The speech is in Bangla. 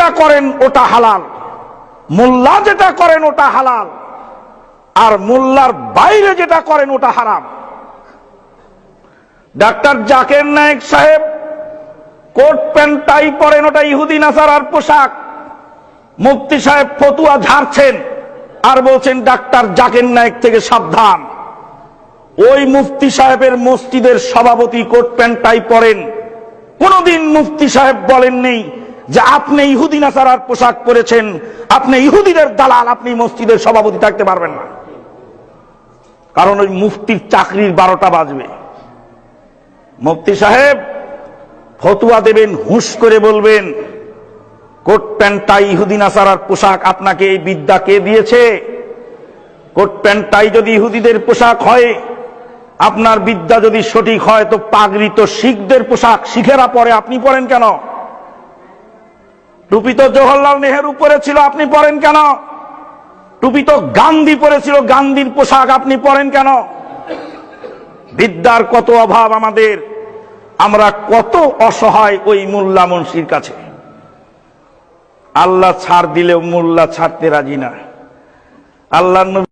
যেটা করেন ওটা হালাল। মোল্লা যেটা করেন ওটা হালাল। আর মোল্লার বাইরে যেটা করেন ওটা হারাম। ডাক্তার জাকের নায়েক সাহেব কোট প্যান্ট, টাই পরেন ওটা ইহুদি, নাসারার পোশাক। মুফতি সাহেব ফতুয়া ঝাড়ছেন আর বলছেন, ডাক্তার জাকের নায়েক থেকে সাবধান। ওই মুফতি সাহেবের মসজিদের সভাপতি কোট প্যান্ট, টাই পরেন। কোনদিন মুফতি সাহেব বলেননি যে আপনি ইহুদি নাসারার পোশাক পরেছেন, আপনি ইহুদিদের দালাল, আপনি মসজিদের সভাপতি থাকতে পারবেন না। কারণ ওই মুফতির চাকরির বারোটা বাজবে। মুফতি সাহেব, ফতুয়া দেবেন, হুঁশ করে বলবেন, কোট প্যান্ট টাই ইহুদি নাসারার পোশাক, আপনাকে এই বিদ্যা কে দিয়েছে? কোট প্যান্ট টাই যদি ইহুদিদের পোশাক হয়, আপনার বিদ্যা যদি সঠিক হয়, তো পাগড়ি তো শিখদের পোশাক, শিখেরা পরে, আপনি পরেন কেন? টুপি তো জওহরলাল নেহেরু পরেছিল, আপনি পরেন কেন? টুপি তো গান্ধী পরেছিল, গান্ধীর পোশাক আপনি পরেন কেন? বিদ্যার কত অভাব আমাদের, আমরা কত অসহায় ওই মোল্লা মুন্সির কাছে। আল্লাহ ছাড় দিলেও মোল্লা ছাড়তে রাজি না। আল্লাহ